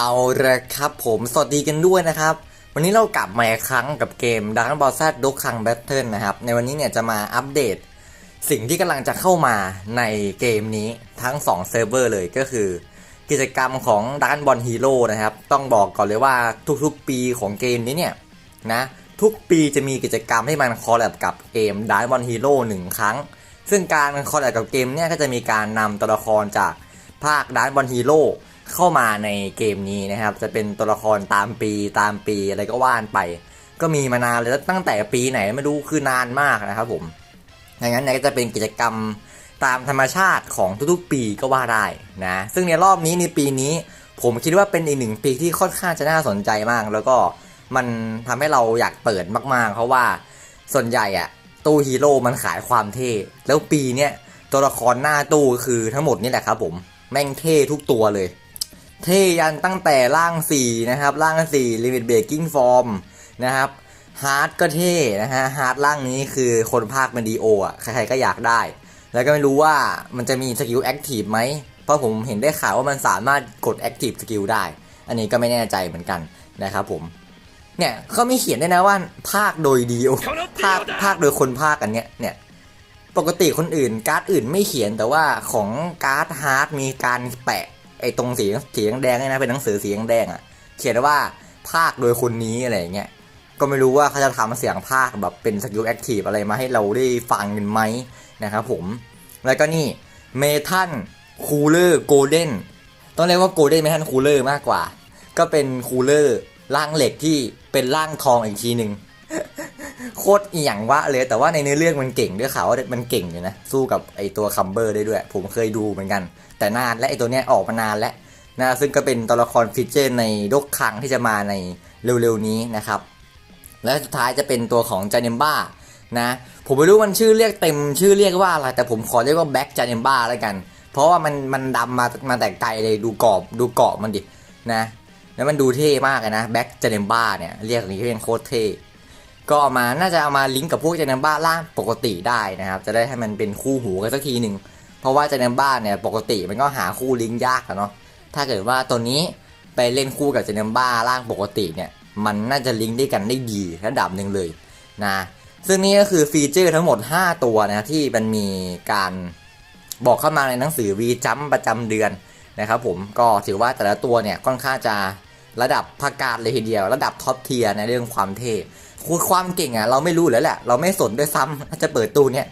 เอาละครับผมสวัสดีกันด้วยนะครับ วันนี้เรากลับมาอีกครั้งกับเกม Dragon Ball Z Dokkan Battle นะครับ ในวันนี้เนี่ยจะมาอัปเดต สิ่งที่กำลังจะเข้ามาในเกมนี้ทั้ง2เซิร์ฟเวอร์เลยก็คือ กิจกรรมของ Dragon Ball Hero นะครับ ต้องบอกก่อนเลยว่าทุกๆปีของเกมนี้เนี่ยนะทุกปีจะมีกิจกรรมให้มันคอลแลบกับเกม Dragon Ball Hero หนึ่งครั้ง ซึ่งการคอลแลบกับเกมเนี่ยก็จะมีการนำตัวละครจากภาค Dragon Ball Hero เข้ามาในเกมนี้นะครับ จะเป็นตัวละครตามปีตามปีอะไรก็ว่านไป ก็มีมานานเลยตั้งแต่ปีไหนไม่รู้คือนานมากนะครับผมดังนั้นเนี่ยก็จะเป็นกิจกรรมตามธรรมชาติของทุกๆปีก็ว่าได้นะซึ่งในรอบนี้ในปีนี้ ผมคิดว่าเป็นอีกหนึ่งปีที่ค่อนข้างจะน่าสนใจมาก แล้วก็มันทำให้เราอยากเปิดมากๆ เพราะว่าส่วนใหญ่อะตู้ฮีโร่มันขายความเท่ แล้วปีเนี้ยตัวละครหน้าตู้คือทั้งหมดนี่แหละครับผมแม่งเท่ทุกตัวเลย เท่ยันตั้งแต่ร่าง 4 นะครับร่าง 4 Limit Breaking Form นะครับฮาร์ดก็เท่นะฮะฮาร์ดร่างนี้คือคนภาคมันดีโออะใครๆก็อยากได้ แล้วก็ไม่รู้ว่ามันจะมีสกิลแอคทีฟไหม เพราะผมเห็นได้ข่าวว่ามันสามารถกดแอคทีฟสกิลได้ อันนี้ก็ไม่แน่ใจเหมือนกันนะครับผม เนี่ยเขามีเขียนด้วยนะว่าภาคโดยดีโอภาคภาคโดยคนภาคกันเนี้ยเนี่ยปกติคนอื่นการ์ดอื่นไม่เขียนแต่ว่าของการ์ดฮาร์ดมีการแปะ ไอ้ตรงสีสีแดงเนี่ยนะเป็นหนังสือสีแดงอะ เขียนว่าภาคโดยคนนี้อะไรอย่างเงี้ยก็ไม่รู้ว่าเขาจะทำเสียงภาคแบบเป็นสกิลแอคทีฟอะไรมาให้เราได้ฟังกันไหมนะครับผม แล้วก็นี่เมทัลคูลเลอร์โกลเด้นต้องเรียกว่าโกลเด้นเมทัลคูลเลอร์มากกว่า ก็เป็นคูลเลอร์ร่างเหล็กที่เป็นร่างทองอีกทีหนึ่ง โคตรเอหย่างวะเลย แต่ว่าในเนื้อเรื่องมันเก่งด้วยข่าวว่ามันเก่งอยู่นะ สู้กับไอตัวคัมเบอร์ได้ด้วย ผมเคยดูเหมือนกัน แต่นานและไอตัวเนี้ยออกมานานแล้วนะซึ่งก็เป็นตัวละครฟีเจอร์ในดกคังที่จะมาในเร็วๆนี้นะครับ และสุดท้ายจะเป็นตัวของจาเนมบ้านะผมไม่รู้มันชื่อเรียกเต็มชื่อเรียกว่าอะไรแต่ผมขอเรียกว่าแบ็กจาเนมบ้าแล้วกัน เพราะว่ามันมันดำมามาแต่ไกลเลยดูกรอบดูเกาะมันดินะแล้วมันดูเท่มากเลยนะแบ็กจาเนมบ้าเนี่ยเรียกอย่างนี้เป็นโคตรเท่ ก็เอามาน่าจะเอามาลิงก์กับพวกเจเนมบ้าล่างปกติได้นะครับ จะได้ให้มันเป็นคู่หูกันสักทีหนึ่งเพราะว่าเจเนมบ้าเนี่ยปกติมันก็หาคู่ลิงก์ยากอะเนาะถ้าเกิดว่าตัวนี้ไปเล่นคู่กับเจเนมบ้าล่างปกติเนี่ยมันน่าจะลิงก์ได้กันได้ดีระดับหนึ่งเลยนะซึ่งนี่ก็คือฟีเจอร์ทั้งหมด 5 ตัวนะที่มันมีการบอกเข้ามาในหนังสือวีจัมประจำเดือนนะครับผมก็ถือว่าแต่ละตัวเนี่ยค่อนข้างจะระดับพักการเลยทีเดียว ระดับท็อปเทียร์ในเรื่องความเท่ คือความเก่งอะเราไม่รู้แล้วแหละ เราไม่สนด้วยซ้ำถ้าจะเปิดตู้เนี่ย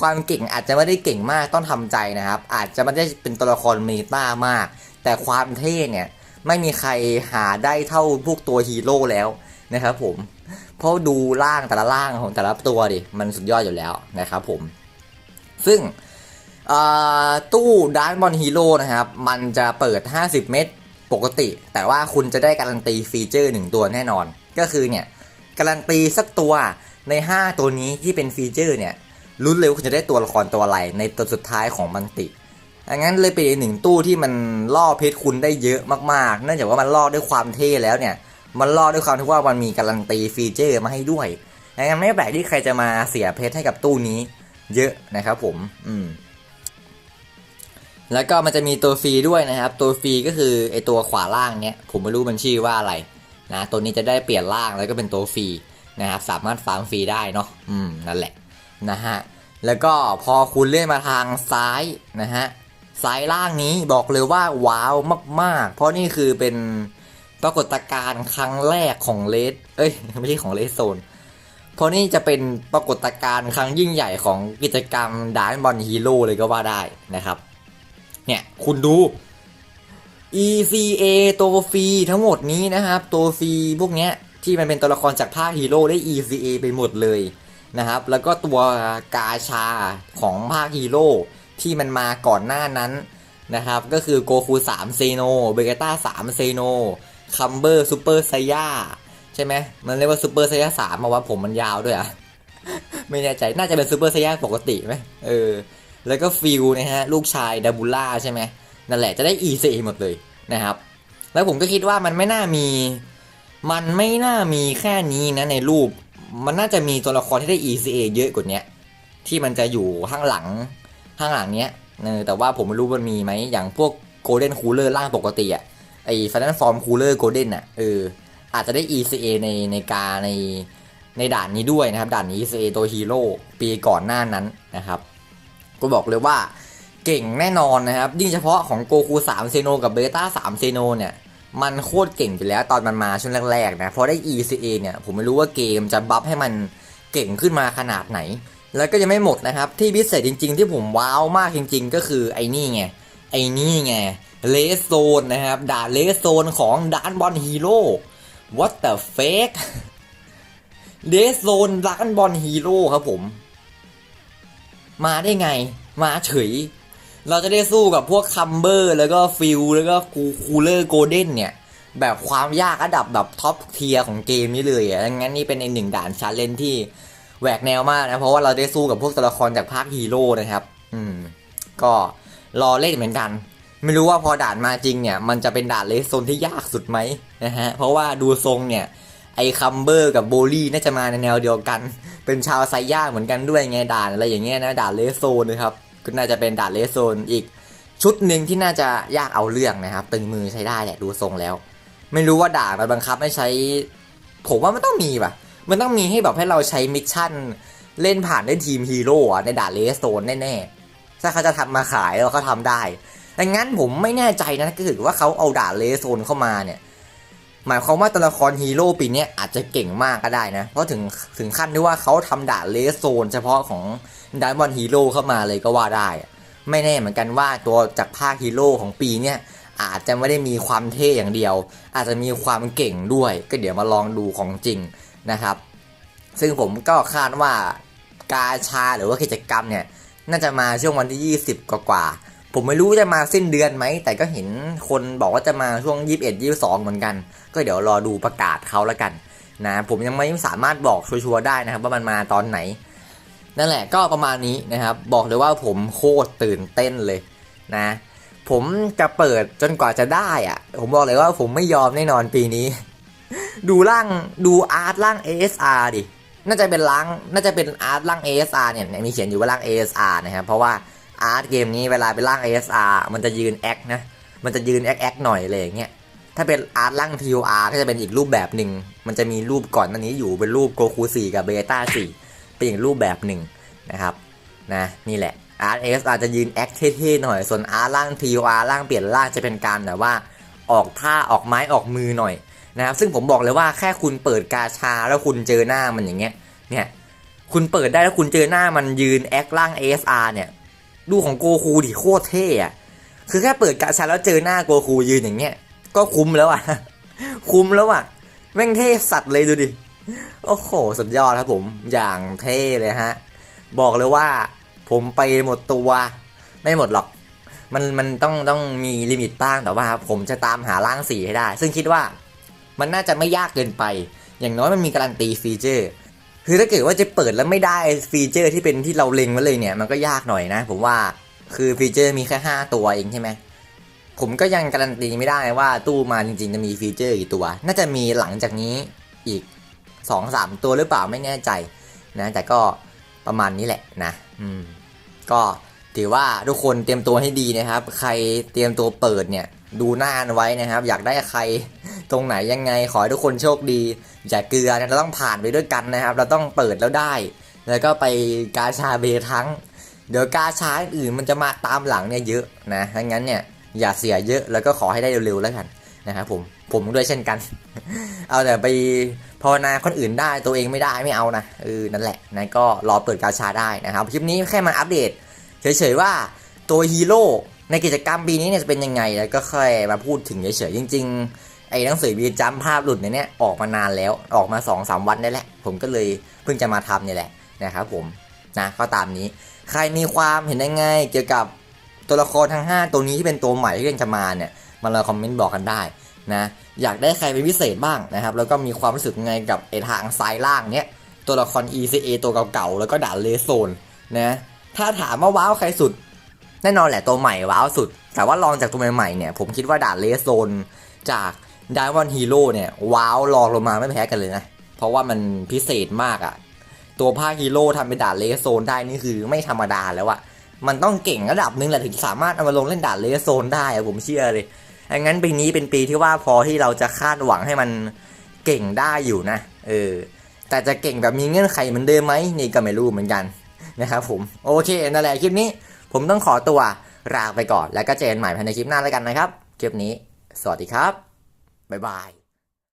ความเก่งอาจจะไม่ได้เก่งมากต้องทำใจนะครับ อาจจะไม่ได้เป็นตัวละครเมตามาก แต่ความเท่เนี่ยไม่มีใครหาได้เท่าพวกตัวฮีโร่แล้วนะครับผมเพราะดูร่างแต่ละร่างของแต่ละตัวดิมันสุดยอดอยู่แล้วนะครับผม ซึ่งตู้ดาร์บอลฮีโร่นะครับ มันจะเปิด 50 เมตรปกติ แต่ว่าคุณจะได้การันตีฟีเจอร์หนึ่งตัวแน่นอน ก็คือเนี่ย การันตีสักตัวใน 5 ตัวนี้ที่เป็นฟีเจอร์เนี่ยลุ้นเลยว่าคุณจะได้ตัวละครตัวอะไรในตัวสุดท้ายของมันติดังนั้นเลยเป็นอีกหนึ่งตู้ที่มันล่อเพชรคุณได้เยอะมากๆ เนื่องจากว่ามันล่อด้วยความเท่แล้วเนี่ย มันล่อด้วยความที่ว่ามันมีการันตีฟีเจอร์มาให้ด้วยดังนั้นไม่แปลกที่ใครจะมาเสียเพชรให้กับตู้นี้เยอะนะครับผม อืม แล้วก็มันจะมีตัวฟรีด้วยนะครับ ตัวฟรีก็คือไอตัวขวาล่างเนี้ยผมไม่รู้มันชื่อว่าอะไร นะตัวนี้จะได้เปลี่ยนร่างแล้วก็เป็นตัวฟรีนะครับสามารถฟาร์มฟรีได้เนาะอืมนั่นแหละนะฮะแล้วก็พอคุณเลื่อนมาทางซ้ายนะฮะซ้ายล่างนี้บอกเลยว่าว้าวมาก ๆ เพราะนี่คือเป็นปรากฏการณ์ครั้งแรกของเลสเอ้ยไม่ใช่ของเลสโซนเพราะนี่จะเป็นปรากฏการณ์ครั้งยิ่งใหญ่ของกิจกรรมดานบอลฮีโร่เลยก็ว่าได้นะครับ เนี่ยคุณดู ECA ตัวฟรีทั้งหมดนี้นะครับ ตัวฟรีพวกเนี้ยที่มันเป็นตัวละครจากภาคฮีโร่ได้ ECA ไปหมดเลยนะครับ แล้วก็ตัวกาชาของภาคฮีโร่ที่มันมาก่อนหน้านั้นนะครับ ก็คือโกคู3เซโนเบเกต้า3เซโนคัมเบอร์ซูเปอร์ไซย่าใช่ไหมมันเรียกว่าซูเปอร์ไซย่าสามมาว่าผมมันยาวด้วยอะไม่แน่ใจน่าจะเป็นซูเปอร์ไซย่าปกติไหมเออแล้วก็ฟิลนะฮะลูกชายดาบูล่าใช่ไหมนั่นแหละจะได้ ECA หมดเลย นะครับ แล้วผมก็คิดว่ามันไม่น่ามี มันไม่น่ามีแค่นี้นะในรูป มันน่าจะมีตัวละครที่ได้ ECA เยอะกว่านี้ที่มันจะอยู่ข้างหลังข้างหลังเนี้ยเออแต่ว่าผมไม่รู้มันมีไหมอย่างพวกโกลเด้นคูลเลอร์ล่างปกติอะไอฟันนันฟอร์มคูลเลอร์โกลเด้นอะเอออาจจะได้ ECA ในในการในในด่านนี้ด้วยนะครับ ด่านนี้ ECA ตัวฮีโร่ปีก่อนหน้านั้นนะครับ ก็บอกเลยว่า เก่งแน่นอนนะครับยิ่งเฉพาะของโกคู3เซโนกับเบต้า3เซโนเนี่ยมันโคตรเก่งไปแล้วตอนมันมาช่วงแรกๆนะเพราะได้ ECA เนี่ยผมไม่รู้ว่าเกมจะบัฟให้มันเก่งขึ้นมาขนาดไหน แล้วก็ยังไม่หมดนะครับ ที่พิเศษจริง ๆ ที่ผมว้าวมากจริง ๆ ก็คือไอ้นี่ไงไอ้นี่ไงเลสโซนนะครับด่าเลสโซนของดานบอลฮีโร่ what the fake เลสโซนดานบอลฮีโร่ครับผม มาได้ไง มาเฉย เราจะได้สู้กับพวกคัมเบอร์ แล้วก็ฟิลแล้วก็คูคูลเลอร์โกลเด้นเนี่ย แบบความยากระดับแบบท็อปเทียร์ของเกมนี้เลยอะดังนั้นนี่เป็นอีกหนึ่งด่านชาเลนที่แหวกแนวมากนะ เพราะว่าเราได้สู้กับพวกตัวละครจากภาคฮีโร่นะครับ อืม ก็รอเล่นเหมือนกัน ไม่รู้ว่าพอด่านมาจริงเนี่ย มันจะเป็นด่านเลสโซนที่ยากสุดไหมนะฮะ เพราะว่าดูทรงเนี่ย ไอ้คัมเบอร์กับโบลี่น่าจะมาในแนวเดียวกัน เป็นชาวไซย่าเหมือนกันด้วยไงด่านอะไรอย่างเงี้ยนะด่านเลสโซนนะครับ ก็น่าจะเป็นด่านเลสโซนอีกชุดหนึ่งที่น่าจะยากเอาเรื่องนะครับตึงมือใช้ได้แหละดูทรงแล้ว ไม่รู้ว่าด่านมันบังคับให้ใช้ ผมว่ามันต้องมีป่ะ มันต้องมีให้แบบให้เราใช้มิชชั่น เล่นผ่านได้ทีมฮีโร่อะในด่านเลสโซนแน่ๆถ้าเขาจะทำมาขายเราก็ทำได้ดังนั้นผมไม่แน่ใจนะก็คือว่าเขาเอาด่านเลสโซนเข้ามาเนี่ย หมายความว่าตัวละครฮีโร่ปีนี้อาจจะเก่งมากก็ได้นะ เพราะถึงถึงขั้นที่ว่าเขาทำด่านเลสโซน เฉพาะของดานบอลฮีโร่เข้ามาเลยก็ว่าได้ ไม่แน่เหมือนกันว่าตัวจากภาคฮีโร่ของปีเนี้ยอาจจะไม่ได้มีความเท่อย่างเดียว อาจจะมีความเก่งด้วย ก็เดี๋ยวมาลองดูของจริงนะครับ ซึ่งผมก็คาดว่ากาชาหรือว่ากิจกรรมเนี่ยน่าจะมาช่วงวันที่ 20 กว่าๆ ผมไม่รู้จะมาสิ้นเดือนไหม แต่ก็เห็นคนบอกว่าจะมาช่วง 21 22 เหมือนกัน ก็เดี๋ยวรอดูประกาศเขาแล้วกันนะผมยังไม่สามารถบอกชัวร์ๆได้นะครับ ว่ามันมาตอนไหน นั่นแหละก็ประมาณนี้นะครับ บอกเลยว่าผมโคตรตื่นเต้นเลยนะ ผมจะเปิดจนกว่าจะได้อะผมบอกเลยว่าผมไม่ยอมแน่นอนปีนี้ ดูร่างดูอาร์ตร่าง ASR ดิน่าจะเป็นร่างน่าจะเป็นอาร์ตร่าง ASR เนี่ยมีเขียนอยู่ว่าร่าง ASR นะครับเพราะว่า อาร์ตเกมนี้เวลาเป็นร่าง ASR มันจะยืนแอคนะ มันจะยืนแอคแอคหน่อยเลยอย่างเงี้ย ถ้าเป็นอาร์ตร่าง TOR ก็จะเป็นอีกรูปแบบหนึ่ง มันจะมีรูปก่อนหน้านี้อยู่เป็นรูปโกคู4กับเบต้า4เป็นอีกรูปแบบหนึ่งนะครับ นะ นี่แหละ RS อาจจะยืนแอคเท่ๆหน่อย ส่วน R ล่าง TOR ล่างเปลี่ยนล่างจะเป็นการแบบว่า ออกท่าออกไม้ออกมือหน่อยนะครับ ซึ่งผมบอกเลยว่าแค่คุณเปิดกาชาแล้วคุณเจอหน้ามันอย่างเงี้ย เนี่ย คุณเปิดได้แล้วคุณเจอหน้ามันยืนแอคล่าง ASR เนี่ย ดูของโกคูดิโคตรเท่อะคือแค่เปิดกาชาแล้วเจอหน้าโกคูยืนอย่างเงี้ย ก็คุ้มแล้วอะคุ้มแล้วอะแม่งเท่สัตว์เลยดูดิ โอ้โห สุดยอดครับผม อย่างเท่เลยฮะ บอกเลยว่า ผมไปหมดตัว ไม่หมดหรอก มันมันต้องต้องมีลิมิตบ้างแต่ว่า ผมจะตามหาร่างสีให้ได้ ซึ่งคิดว่า มันน่าจะไม่ยากเกินไป อย่างน้อยมันมีการันตีฟีเจอร์ คือถ้าเกิดว่าจะเปิดแล้วไม่ได้ฟีเจอร์ที่เป็นที่เราเล็งไว้เลยเนี่ยมันก็ยากหน่อยนะ ผมว่าคือฟีเจอร์มีแค่ 5 ตัวเองใช่ไหมผมก็ยังการันตีไม่ได้ว่าตู้มาจริงๆ จะมีฟีเจอร์กี่ตัว น่าจะมีหลังจากนี้อีก 2-3 ตัวหรือเปล่าไม่แน่ใจนะ แต่ก็ประมาณนี้แหละนะ อืม ก็ถือว่าทุกคนเตรียมตัวให้ดีนะครับ ใครเตรียมตัวเปิดเนี่ย ดูหน้าไว้นะครับ อยากได้ใครตรงไหนยังไงขอให้ทุกคนโชคดี อย่าเกลือนะเราต้องผ่านไปด้วยกันนะครับ เราต้องเปิดแล้วได้ แล้วก็ไปกาชาเบทั้ง เดี๋ยวกาชาอื่นมันจะมาตามหลังเนี่ยเยอะนะดังนั้นเนี่ยอย่าเสียเยอะแล้วก็ขอให้ได้เร็วๆแล้วกันนะครับผมผมด้วยเช่นกัน เอาแต่ไปภาวนาคนอื่นได้ตัวเองไม่ได้ไม่เอานะเออนั่นแหละนะก็รอเปิดกาชาได้นะครับคลิปนี้แค่มาอัปเดตเฉยๆว่าตัวฮีโร่ ในกิจกรรมปีนี้เนี่ยจะเป็นยังไงแล้วก็ค่อยมาพูดถึงเฉยๆจริง ๆ ไอ้หนังสือวีจัมภาพหลุดในเนี้ยออกมานานแล้วออกมา2อสวันได้แหละ ผมก็เลยเพิ่งจะมาทำเนี่ยแหละนะครับผมนะก็ตามนี้ ใครมีความเห็นยังไงเกี่ยวกับตัวละครทั้ง 5 ตัวนี้ที่เป็นตัวใหม่ที่กำลังจะมาเนี่ยมาลองคอมเมนต์บอกกันได้นะอยากได้ใครเป็นพิเศษบ้างนะครับ แล้วก็มีความรู้สึกยังไงกับไอ้ทางซ้ายล่างเนี้ยตัวละคร ECA ตัวเก่าๆแล้วก็ด่านเลโซนนะถ้าถามว่าว้าวใครสุด แน่นอนแหละตัวใหม่ว้าวสุด แต่ว่าลองจากตัวใหม่ๆเนี่ยผมคิดว่าด่านเลสโซนจากดาวอนฮีโร่เนี่ยว้าวลองลงมาไม่แพ้กันเลยนะ เพราะว่ามันพิเศษมากอะตัวภาคฮีโร่ทำเป็นด่านเลสโซนได้นี่คือไม่ธรรมดาแล้วอะมันต้องเก่งระดับหนึงแหละถึงสามารถเอามาลงเล่นด่านเลสโซนได้อะผมเชื่อเลยงั้นปีนี้เป็นปีที่ว่าพอที่เราจะคาดหวังให้มันเก่งได้อยู่นะ เออ แต่จะเก่งแบบมีเงื่อนไขเหมือนเดิมไหมนี่ก็ไม่รู้เหมือนกันนะครับผม โอเค นั่นแหละคลิปนี้ ผมต้องขอตัวลาไปก่อน แล้วก็เจอกันใหม่ภายในคลิปหน้าแล้วกันนะครับ คลิปนี้ สวัสดีครับ บ๊ายบาย